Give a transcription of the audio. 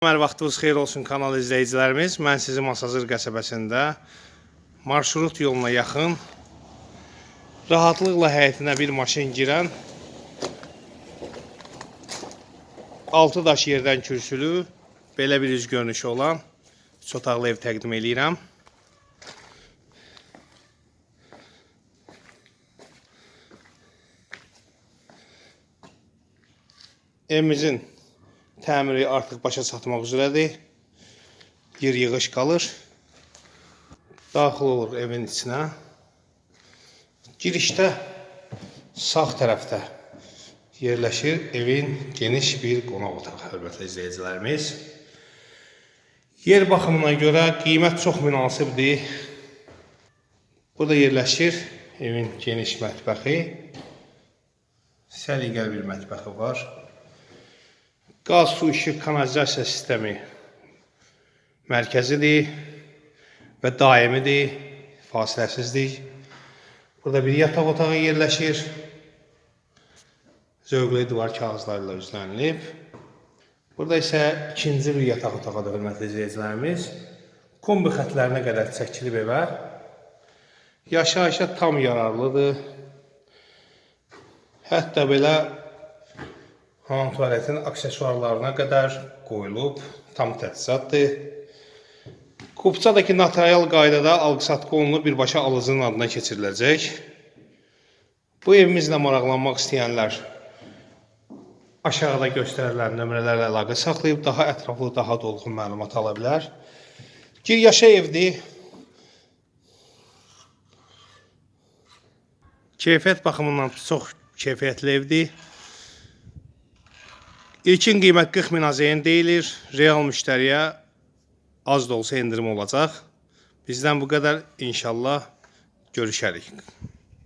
Hər vaxtınız xeyir olsun kanal izləyicilərimiz. Mən sizi Masazır qəsəbəsində marşrut yoluna yaxın rahatlıqla həyətinə bir maşın girən 6 daş yerdən kürsülü belə bir üz görünüşü olan üç otaqlı ev təqdim eləyirəm. Evimizin təmiri artıq başa çatmaq üzrədir. Yer yığış qalır. Daxil olur evin içinə. Girişdə sağ tərəfdə yerləşir evin geniş bir qonaq otağı, hörmətli izləyicilərimiz. Yer baxımına görə qiymət çox münasibdir. Burada yerləşir evin geniş mətbəxi. Səliqəli bir mətbəxi var. Qaz, su, işıq, kanalizasiya sistemi mərkəzidir və daimidir, fasiləsizdir. Burada bir yataq otağı yerləşir. Zövqlü divar kağızlarla üzlənilib. Burada isə ikinci bir yataq otağıdır, hörmətli izləyicilərimiz. Kombi xətlərinə qədər çəkilib evə. Yaşayışa tam yararlıdır. Hətta belə hamam tualetin aksesuarlarına qədər qoyulub, tam təchizatdır. Kupçadakı notarial qaydada alqı-satqı olunub birbaşa alıcının adına keçiriləcək. Bu evimizlə maraqlanmaq istəyənlər aşağıda göstərilən nömrələrlə əlaqə saxlayıb daha ətraflı, daha dolğun məlumat ala bilər. Giryaşa evdir. Keyfiyyət baxımından çox keyfiyyətli evdir. İlkin qiymət 40 min AZN deyilir. Real müştəriyə az da olsa endirim olacaq. Bizdən bu qədər. İnşallah görüşərik.